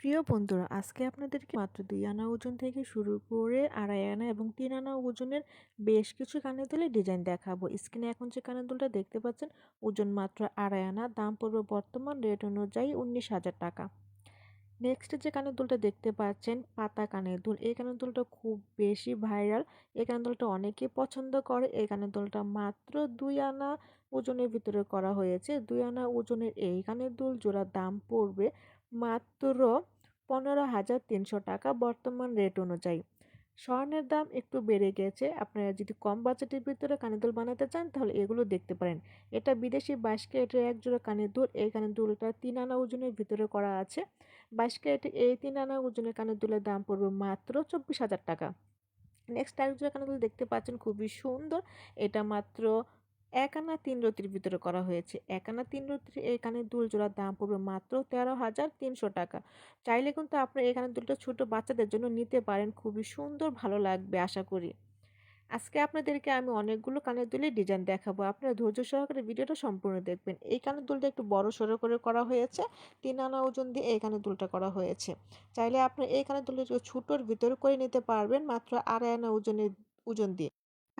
প্রিয় বন্ধুরা, আজকে আপনাদেরকে মাত্র দুই আনা ওজন থেকে শুরু করে আড়াই আনা এবং তিন আনা ওজনের বেশ কিছু কানের দুলের ডিজাইন দেখাবো। স্ক্রিনে এখন যে কানের দুলটা দেখতে পাচ্ছেন, ওজন মাত্র আড়াই আনা, দাম পড়বে বর্তমান রেট অনুযায়ী উনিশ হাজার টাকা। নেক্সট যে কানের দুলটা দেখতে পাচ্ছেন, পাতা কানের দুল। এই কানের দুলটা খুব বেশি ভাইরাল এই কানের দুলটা অনেকে পছন্দ করে। এই কানের দুলটা মাত্র দুই আনা ওজনের ভিতরে করা হয়েছে। দুই আনা ওজনের এই কানের দুল জোড়ার দাম পড়বে মাত্র পনেরো হাজার তিনশো টাকা বর্তমান রেট অনুযায়ী। স্বর্ণের দাম একটু বেড়ে গেছে। আপনারা যদি কম বাজেটের ভিতরে কানের দুল বানাতে চান, তাহলে এগুলো দেখতে পারেন। এটা বিদেশি বাইশ ক্যারেটের এক জোড়া কানের দুল এই কানের দুলটা তিন আনা ওজনের ভিতরে করা আছে। বাইশ ক্যারেটের এই তিন আনা ওজনের কানের দুলের দাম পড়বে মাত্র চব্বিশ হাজার টাকা। নেক্সট এক জোড়া কানের দুল দেখতে পাচ্ছেন, খুবই সুন্দর। এটা মাত্র এক আনা তিন রতির ভিতরে করা হয়েছে। এক আনা তিন রতির এই কানের দুল জোড়ার দাম পড়বে মাত্র তেরো হাজার তিনশো টাকা। চাইলে কিন্তু আপনার এই কানের দুলটা ছোটো বাচ্চাদের জন্য নিতে পারেন। খুবই সুন্দর, ভালো লাগবে, আশা করি। আজকে আপনাদেরকে আমি অনেকগুলো কানের দুলের ডিজাইন দেখাবো। আপনারা ধৈর্য সহকারে ভিডিওটা সম্পূর্ণ দেখবেন। এই কানের দুলটা একটু বড় সড়ো করে করা হয়েছে। তিন আনা ওজন দিয়ে এই কানের দুলটা করা হয়েছে। চাইলে আপনি এই কানের দুলটা ছোটোর ভিতরে করে নিতে পারবেন মাত্র আড়াই আনা ওজনের, ওজন দিয়ে।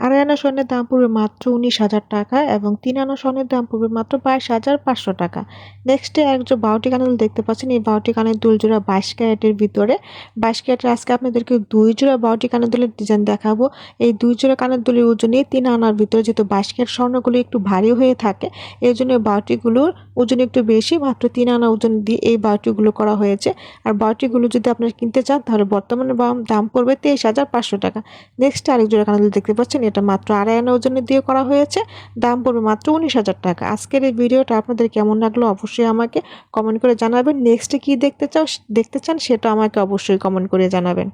আড়াই আনা স্বর্ণের দাম পড়বে মাত্র উনিশ হাজার টাকা এবং তিন আনা স্বর্ণের দাম পড়বে মাত্র বাইশ হাজার পাঁচশো টাকা। নেক্সটে একজন বাউটি কানের দেখতে পাচ্ছেন। এই বাউটি কানের দুল জোড়া বাইশ ক্যারেটের ভিতরে। বাইশ ক্যারেটের আজকে আপনাদেরকে দুই জোড়া বাউটি কানের দুলের ডিজাইন দেখাবো। এই দুই জোড়া কানের দুলের ওজনে তিন আনার ভিতরে যেহেতু বাইশ ক্যারেট স্বর্ণগুলো একটু ভারী হয়ে থাকে, এই জন্য বাউটিগুলোর ওজন একটু বেশি। মাত্র তিন আনা ওজন দিয়ে এই বাউটিগুলো করা হয়েছে। আর বাউটিগুলো যদি আপনারা কিনতে চান, তাহলে বর্তমানে দাম পড়বে তেইশ হাজার পাঁচশো টাকা। নেক্সট আরেক জোড়া কানের দুল দেখতে পাচ্ছেন। এটা মাত্র আড়াই আনা ওজনে দিয়ে করা হয়েছে। দাম পড়বে মাত্র উনিশ হাজার টাকা। আজকের এই ভিডিওটা আপনাদের কেমন লাগল অবশ্যই আমাকে কমেন্ট করে জানাবেন। নেক্সটে কী দেখতে চাও, দেখতে চান সেটা আমাকে অবশ্যই কমেন্ট করে জানাবেন।